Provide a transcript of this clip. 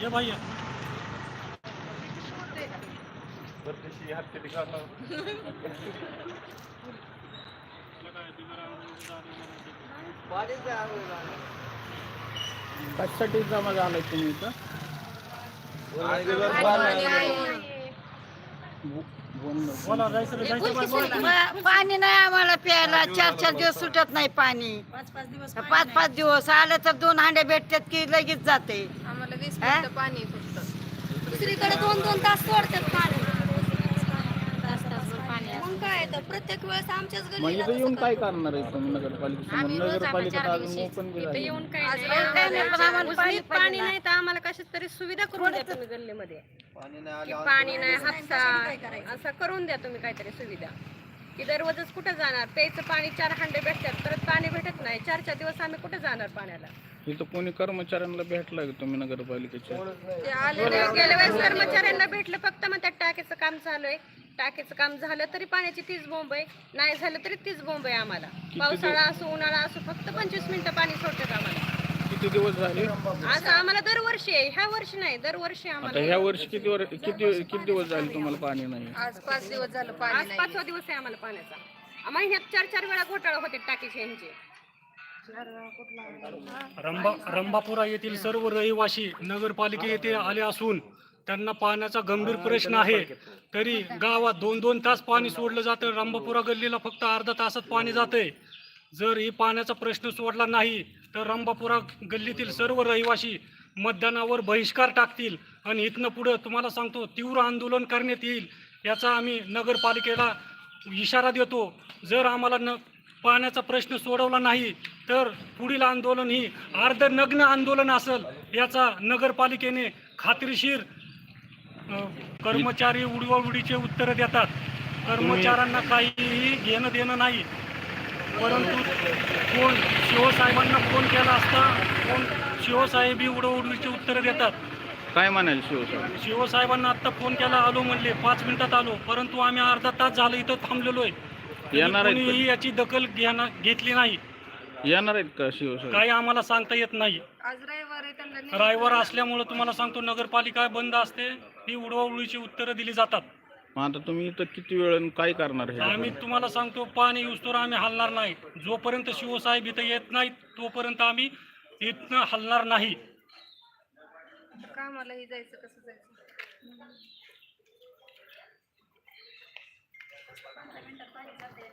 ये भैया कशासाठी जमा झालाय तुम्ही इथं बो- बोल ना. बोला जायचं रे, जायचं बाय, बोला. म- पाणी नाही आम्हाला प्यायला चार चार दिवस सुटत नाही पाणी पाच पाच दिवस आलं तर दोन हांडे भेटतात की लगेच जाते आम्हाला वीस? मिनिटं पाणी आहे फक्त. दुसरीकडे दोन दोन तास सोडतात पाणी. मग काय तर प्रत्येक वेळेस आमच्याच मग गल्लीला इथं येऊन काय करणार आहे तुम्ही नगरपालिका अजून ओपन बी झाली काय आज नाही रोज काय नाही, पण आम्हाला उजनीत. नाही. तर आम्हाला कशाच तरी सुविधा करून द्या तुम्ही गल्लीमध्ये. की पाणी नाही हापसा असं करून द्या तुम्ही काहीतरी सुविधा. की दररोजच कुठे जाणार? प्यायचं पाणी चार हांडे भेटतात परत पाणी भेटत नाही. चार चार दिवस आम्ही कुठे जाणार पाण्याला? इथं कोणी कर्मचाऱ्यांना भेटला का तुम्ही नगरपालिकेच्या? ते आलेले गेल्या वेळेस कर्मचाऱ्यांना भेटलं फक्त मग त्या टाकीचं काम चालू आहे. टाकीचं काम झालं तरी पाण्याची तीच बोंब आहे. नाही झालं तरी तीच बोंब आहे आम्हाला. पावसाळा असो उन्हाळा असो फक्त पंचवीस मिनिटं पाणी सोडतात आम्हाला. किती दिवस झाले? असं आम्हाला दरवर्षी आहे. ह्या वर्षी नाही दरवर्षी आता आम्हाला ह्या वर्षी किती वर किती किती दिवस झाले तुम्हाला पाणी नाही? आज पाच दिवस झालं पाणी आज पाचवा दिवस आहे आम्हाला पाण्याचा. महिन्यात चार चार वेळा घोटाळा होते टाकीचे यांचे रंबा रंबापुरा येथील सर्व रहिवासी नगरपालिके येथे आले असून त्यांना पाण्याचा गंभीर प्रश्न आहे. तरी गावात दोन दोन तास पाणी सोडलं जातं. रंबापुरा गल्लीला फक्त अर्धा तासात पाणी जातंय. जर ही पाण्याचा प्रश्न सोडला नाही तर रंबापुरा गल्लीतील सर्व रहिवासी मतदानावर बहिष्कार टाकतील. आणि इथनं पुढं तुम्हाला सांगतो तीव्र आंदोलन करण्यात येईल याचा आम्ही नगरपालिकेला इशारा देतो. जर आम्हाला न पाण्याचा प्रश्न सोडवला नाही तर पुढील आंदोलन ही अर्धनग्न आंदोलन असेल याचा नगरपालिकेने खात्रीशीर कर्मचारी उडवाउडीचे उत्तरं देतात. कर्मचाऱ्यांना काहीही घेणं देणं नाही. परंतु कोण शिवसाहेबांना फोन केला असता कोण शिवसाहेबही उडवउडीचे उत्तरं देतात? काय म्हणाल शिवसाहेब? शिवसाहेबांना आत्ता फोन केला आलो म्हणले पाच मिनिटात आलो परंतु आम्ही अर्धा तास झालं इथं थांबलेलो आहे. येणार आहेत कोणीही याची दखल घेणं घेतली नाही. येणार आहेत का शिवसाहेब? काही आम्हाला सांगता येत नाही. आज रविवार आहे त्यांना रायवर असल्यामुळे तुम्हाला सांगतो नगरपालिका बंद असते ही उडवाउडीची उत्तरं दिली जातात. मग आता तुम्ही इथं किती वेळ आणि काय करणार आहे आम्ही तुम्हाला सांगतो पाणी युस्तोर आम्ही हलणार नाही. जोपर्यंत शिवसाहेब इथं येत नाहीत तोपर्यंत आम्ही इथनं हलणार नाही. कामालाही जायचं कसं जायचं? पंधरा मिनिटात पाणी जाते